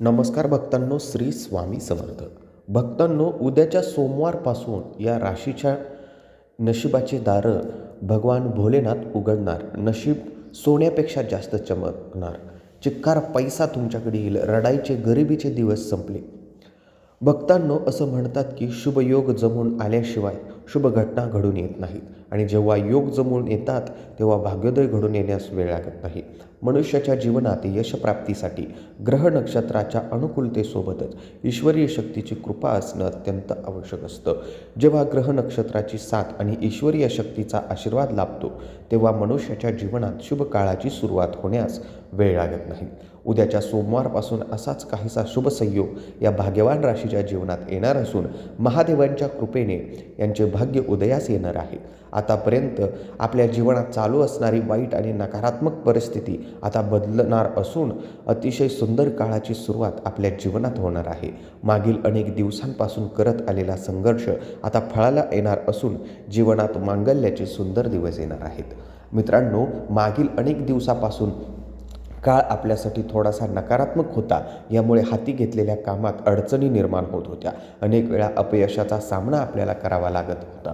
नमस्कार भक्तांनो श्री स्वामी समर्थ. भक्तांनो उद्याच्या सोमवारपासून या राशीच्या नशिबाचे दारं भगवान भोलेनाथ उघडणार. नशीब सोन्यापेक्षा जास्त चमकणार. चिक्कार पैसा तुमच्याकडे येईल. रडाईचे गरिबीचे दिवस संपले. भक्तांनो असं म्हणतात की शुभ योग जमून आल्याशिवाय शुभ घटना घडून येत नाहीत. आणि जेव्हा योग जमून येतात तेव्हा भाग्योदय घडून येण्यास वेळ लागत नाही. मनुष्याच्या जीवनात यशप्राप्तीसाठी ग्रह नक्षत्राच्या अनुकूलतेसोबतच ईश्वरीय शक्तीची कृपा असणं अत्यंत आवश्यक असतं. जेव्हा ग्रह नक्षत्राची साथ आणि ईश्वरीय शक्तीचा आशीर्वाद लाभतो तेव्हा मनुष्याच्या जीवनात शुभ काळाची सुरुवात होण्यास वेळ लागत नाही. उद्याच्या सोमवारपासून असाच काहीसा शुभ संयोग या भाग्यवान राशीच्या जीवनात येणार असून महादेवांच्या कृपेने यांचे भाग्य उदयास येणार आहे. आतापर्यंत आपल्या जीवनात चालू असणारी वाईट आणि नकारात्मक परिस्थिती आता बदलणार असून अतिशय सुंदर काळाची सुरुवात आपल्या जीवनात होणार आहे. मागील अनेक दिवसांपासून करत आलेला संघर्ष आता फळाला येणार असून जीवनात मांगल्याचे सुंदर दिवस येणार आहेत. मित्रांनो मागील अनेक दिवसापासून काळ आपल्यासाठी थोडासा नकारात्मक होता. यामुळे हाती घेतलेल्या कामात अडचणी निर्माण होत होत्या. अनेक वेळा अपयशाचा सामना आपल्याला करावा लागत होता.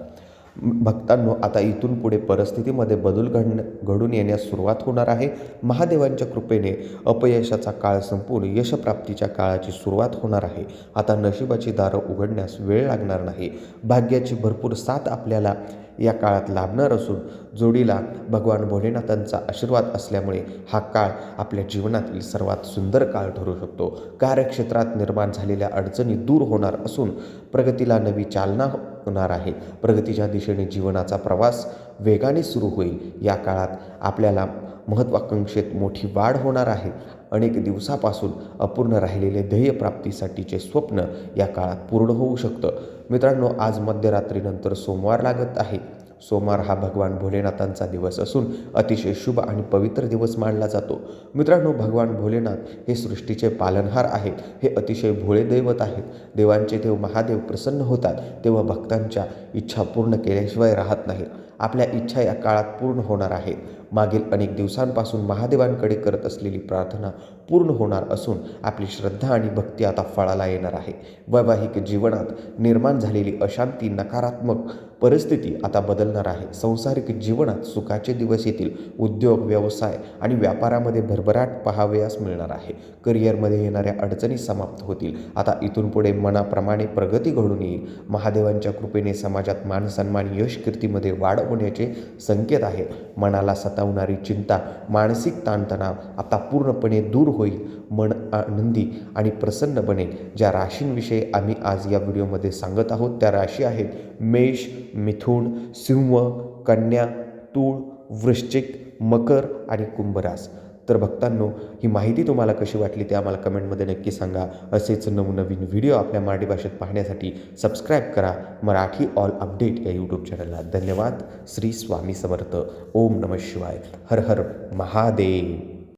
भक्तांनो आता इथून पुढे परिस्थितीमध्ये बदल घडण घडून येण्यास सुरुवात होणार आहे. महादेवांच्या कृपेने अपयशाचा काळ संपून यशप्राप्तीच्या काळाची सुरुवात होणार आहे. आता नशिबाची दारं उघडण्यास वेळ लागणार नाही. भाग्याची भरपूर साथ आपल्याला या काळात लाभणार असून जोडीला भगवान भोलेनाथांचा आशीर्वाद असल्यामुळे हा काळ आपल्या जीवनातील सर्वात सुंदर काळ ठरू शकतो. कार्यक्षेत्रात निर्माण झालेल्या अडचणी दूर होणार असून प्रगतीला नवी चालना होणार आहे. प्रगतीच्या दिशेने जीवनाचा प्रवास वेगाने सुरू होईल. या काळात आपल्याला महत्त्वाकांक्षेत मोठी वाढ होणार आहे. अनेक दिवसापासून अपूर्ण राहिलेले ध्येयप्राप्तीसाठीचे स्वप्न या काळात पूर्ण होऊ शकतं. मित्रांनो आज मध्यरात्रीनंतर सोमवार लागत आहे. सोमवार हा भगवान भोलेनाथांचा दिवस असून अतिशय शुभ आणि पवित्र दिवस मानला जातो. मित्रांनो भगवान भोलेनाथ हे सृष्टीचे पालनहार आहेत. हे अतिशय भोळे दैवत आहेत. देवांचे देव महादेव प्रसन्न होतात. तेव्हा भक्तांच्या इच्छा पूर्ण केल्याशिवाय राहत नाहीत. आपल्या इच्छा या काळात पूर्ण होणार आहेत. मागील अनेक दिवसांपासून महादेवांकडे करत असलेली प्रार्थना पूर्ण होणार असून आपली श्रद्धा आणि भक्ती आता फळाला येणार आहे. वैवाहिक जीवनात निर्माण झालेली अशांती नकारात्मक परिस्थिती आता बदलणार आहे. संसारिक जीवनात सुखाचे दिवस येतील. उद्योग व्यवसाय आणि व्यापारामध्ये भरभराट पहावयास मिळणार आहे. करिअरमध्ये येणाऱ्या अडचणी समाप्त होतील. आता इथून पुढे मनाप्रमाणे प्रगती घडून येईल. महादेवांच्या कृपेने समाजात मानसन्मान यश कीर्तीमध्ये वाढ होण्याचे संकेत आहेत. मनाला सतावणारी चिंता मानसिक ताणतणाव आता पूर्णपणे दूर होईल. मन आनंदी आणि प्रसन्न बनेल. ज्या राशींविषयी आम्ही आज या व्हिडिओमध्ये सांगत आहोत त्या राशी आहेत मेष मिथुन सिंह कन्या तूळ वृश्चिक मकर आणि कुंभरास तर भक्तांनो ही माहिती तुम्हाला कशी वाटली ते आम्हाला कमेंटमध्ये नक्की सांगा. असेच नवनवीन व्हिडिओ आपल्या मराठी भाषेत पाहण्यासाठी सबस्क्राईब करा. मराठी ऑल अपडेट या यूट्यूब चॅनलला धन्यवाद. श्री स्वामी समर्थ. ओम नम शिवाय. हर हर महादेव.